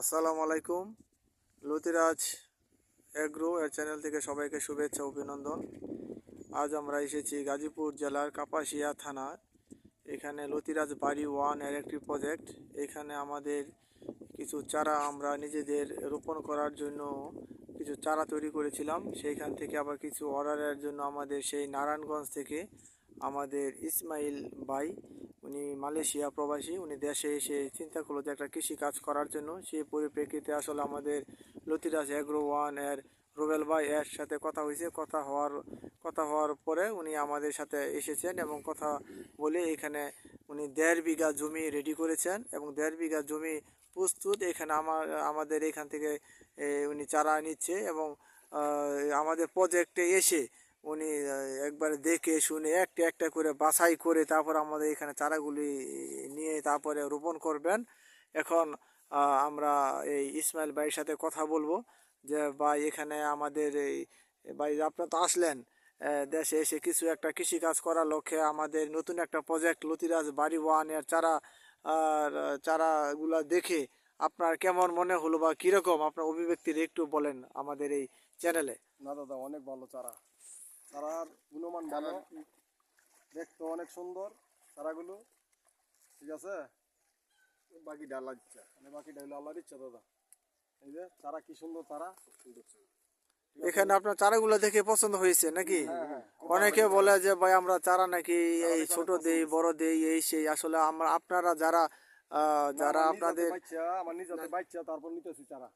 আসসালামু আলাইকুম। লতিরাজ এগ্রো এর চ্যানেল থেকে সবাইকে শুভেচ্ছা, অভিনন্দন। আজ আমরা এসেছি গাজীপুর জেলার কাপাসিয়া থানা। এখানে লতিরাজ বাড়ি ওয়ানের একটি প্রজেক্ট। এখানে আমাদের কিছু চারা আমরা নিজেদের রোপণ করার জন্য কিছু চারা তৈরি করেছিলাম। সেইখান থেকে আবার কিছু অর্ডারের জন্য আমাদের সেই নারায়ণগঞ্জ থেকে আমাদের ইসমাইল ভাই উনি মালয়েশিয়া প্রবাসী, উনি দেশে এসে চিন্তা করল যে একটা কৃষি কাজ করার জন্য। সেই পরিপ্রেক্ষিতে আসলে আমাদের লতিরাজ এগ্রো ওয়ানের রুবেল ভাই এর সাথে কথা হয়েছে। কথা হওয়ার কথা হওয়ার পরে উনি আমাদের সাথে এসেছেন এবং কথা বলে এখানে উনি দেড় বিঘা জমি রেডি করেছেন এবং দেড় বিঘা জমি প্রস্তুত। এখানে আমার, আমাদের এখান থেকে উনি চারা নিচ্ছে এবং আমাদের প্রজেক্টে এসে উনি একবার দেখে শুনে একটা একটা করে বাছাই করে তারপর আমাদের এখানে চারাগুলি নিয়ে তারপরে রোপণ করবেন। এখন আমরা এই ইসমাইল ভাইয়ের সাথে কথা বলব যে, ভাই, এখানে আমাদের এই, ভাই আপনার তো আসলেন দেশে এসে কিছু একটা কৃষি কাজ করার লক্ষ্যে আমাদের নতুন একটা প্রজেক্ট লতিরাজ বাড়ি ওয়ানের চারা, আর, চারাগুলা দেখে আপনার কেমন মনে হলো বা কীরকম? আপনার অভিব্যক্তির একটু বলেন আমাদের এই চ্যানেলে না দাদা, অনেক ভালো চারা। চারার গুণমান ভালো দেখতে অনেক সুন্দর চারাগুলো ঠিক আছে? বাকি ডালা দিচ্ছে। মানে বাকিটা হলো আল্লাহর ইচ্ছা দাদা। এই যে চারা কি সুন্দর চারা সুন্দর এখানে আপনার চারাগুলো দেখে পছন্দ হয়েছে নাকি? হ্যাঁ হ্যাঁ অনেকে বলে যে ভাই আমরা চারা নাকি এই ছোট দেই বড় দেই এই সেই। আসলে আমরা আপনারা যারা আহ, যারা আপনাদের বাচ্চা আমার নিজ হাতে বাচ্চা তারপর নিতেছি চারা।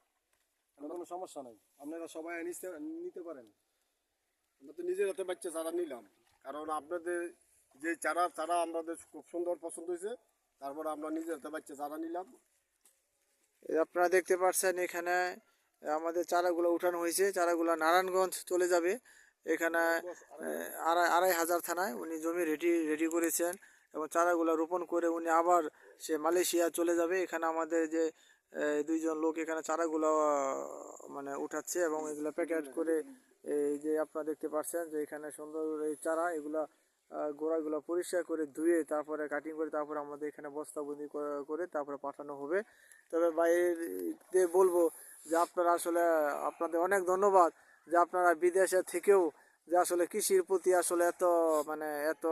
কোনো সমস্যা নাই। আপনারা সবাই নিতে নিতে পারেন। আমরা তো নিজের হাতে বাচ্চা চারা নিলাম। কারণ আপনাদের যে চারা চারা আমাদের খুব সুন্দর পছন্দ হয়েছে তারপরে আমরা নিজের হাতে বাচ্চা চারা নিলাম। আপনারা দেখতে পাচ্ছেন এখানে আমাদের চারাগুলো উঠানো হয়েছে। চারাগুলো নারায়ণগঞ্জ চলে যাবে। এখানে আড়াই আড়াই হাজার থানায় উনি জমি রেডি রেডি করেছেন। এবং চারাগুলো রোপণ করে উনি আবার সে মালয়েশিয়া চলে যাবে। এখানে আমাদের যে দুইজন লোক এখানে চারাগুলো মানে উঠাচ্ছে এবং এগুলো প্যাকেট করে, এই যে আপনারা দেখতে পাচ্ছেন যে এখানে সুন্দর এই চারা, এগুলা গোড়াগুলো পরিষ্কার করে ধুয়ে তারপরে কাটিং করে তারপরে আমাদের এখানে বস্তাবন্দি করে- তারপরে পাঠানো হবে। তবে বাইরে বলব যে আপনারা আসলে, আপনাদের অনেক ধন্যবাদ যে আপনারা বিদেশে থেকেও যে আসলে কৃষির প্রতি আসলে এত মানে এত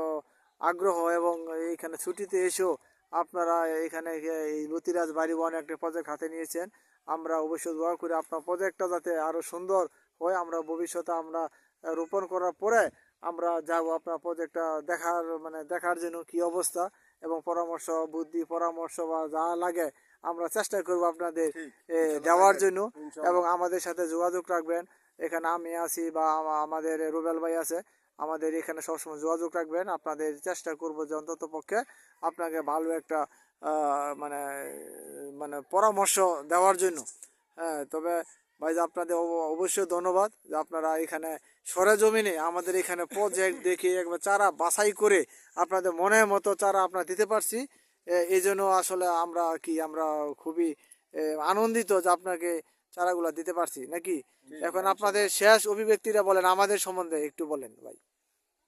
আগ্রহ এবং এইখানে ছুটিতে এসেও আপনারা এখানে এই লতিরাজ বাড়ি ওয়ান একটা প্রজেক্ট হাতে নিয়েছেন। আমরা অবশ্যই দোয়া করি আপনার প্রজেক্টটা যাতে আরও সুন্দর হয়। আমরা ভবিষ্যতে আমরা রোপণ করার পরে আমরা যাব আপনার প্রজেক্টটা দেখার মানে দেখার জন্য কি অবস্থা এবং পরামর্শ বুদ্ধি পরামর্শ বা যা লাগে আমরা চেষ্টা করব আপনাদের দেওয়ার জন্য এবং আমাদের সাথে যোগাযোগ রাখবেন। এখানে আমি আছি বা আমাদের রুবেল ভাই আছে। আমাদের এখানে সবসময় যোগাযোগ রাখবেন। আপনাদের চেষ্টা করব যে অন্তত পক্ষে আপনাকে ভালো একটা মানে মানে পরামর্শ দেওয়ার জন্য। হ্যাঁ তবে ভাই আপনাদের অব- অবশ্যই ধন্যবাদ যে আপনারা এখানে সরেজমিনে আমাদের এখানে প্রজেক্ট দেখে একবার চারা বাছাই করে আপনাদের মনের মতো চারা আপনারা দিতে পারছি। এই জন্য আসলে আমরা কি, আমরা খুবই আনন্দিত যে আপনাকে চারাগুলা দিতে পারছি নাকি? এখন আপনাদের শেষ অভিব্যক্তিটা বলেন আমাদের সম্বন্ধে একটু বলেন ভাই।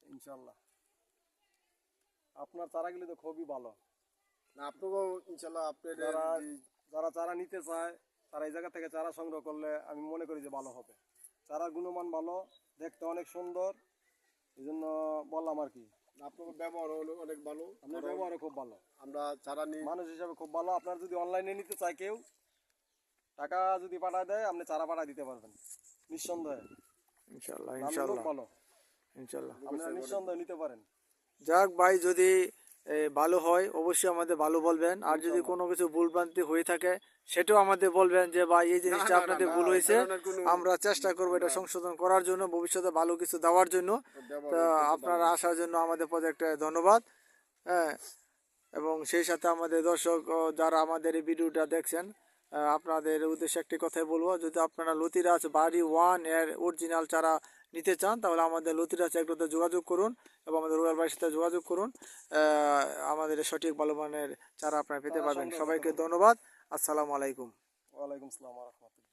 ইনশাল্লাহ। আপনার চারাগুলি তো খুবই ভালো। না আপনাকেও ইনশাল্লাহ আপনাদের যারা যারা চারা নিতে চায় তারা এই জায়গা থেকে চারা সংগ্রহ করলে আমি মনে করি যে ভালো হবে। চারার গুণমান ভালো দেখতে অনেক সুন্দর এই জন্য বললাম আর কি। আপনাদের ব্যবহার হলো অনেক ভালো। আপনার ব্যবহারও খুব ভালো। আমরা চারা নিই। মানুষ হিসাবে খুব ভালো। আপনার যদি অনলাইনে নিতে চায় কেউ টাকা যদি পাঠায় দেয় আপনি চারা পাঠায় দিতে পারবেন। নিঃসন্দেহে। ইনশাল্লাহ ইনশাল্লাহ ভালো। ইনশাল্লাহ আপনারা নিঃসন্দেহে নিতে পারেন। যাক ভাই যদি ভালো হয় অবশ্যই আমাদের ভালো বলবেন। আর যদি কোনো কিছু ভুলভ্রান্তি হয়ে থাকে সেটাও আমাদের বলবেন যে ভাই এই জিনিসটা আপনাদের ভুল হয়েছে। আমরা চেষ্টা করব এটা সংশোধন করার জন্য ভবিষ্যতে ভালো কিছু দেওয়ার জন্য। আপনারা আসার জন্য আমাদের প্রজেক্টে ধন্যবাদ। হ্যাঁ এবং সেই সাথে আমাদের দর্শক যারা আমাদের এই ভিডিওটা দেখছেন আপনাদের উদ্দেশ্যে একটি কথাই বলব যদি আপনারা লতিরাজ বাড়ি ওয়ানের অরিজিনাল চারা নিতে চান তাহলে আমাদের লতিরাজ একটাতে যোগাযোগ করুন এবং আমাদের রুয়াল বাড়ির সাথে যোগাযোগ করুন। আমাদের সঠিক ভালো মানের চারা আপনারা পেতে পারবেন। সবাইকে ধন্যবাদ। আসসালামু আলাইকুম। ওয়ালাইকুম আসসালাম রহমতুল্লাহ।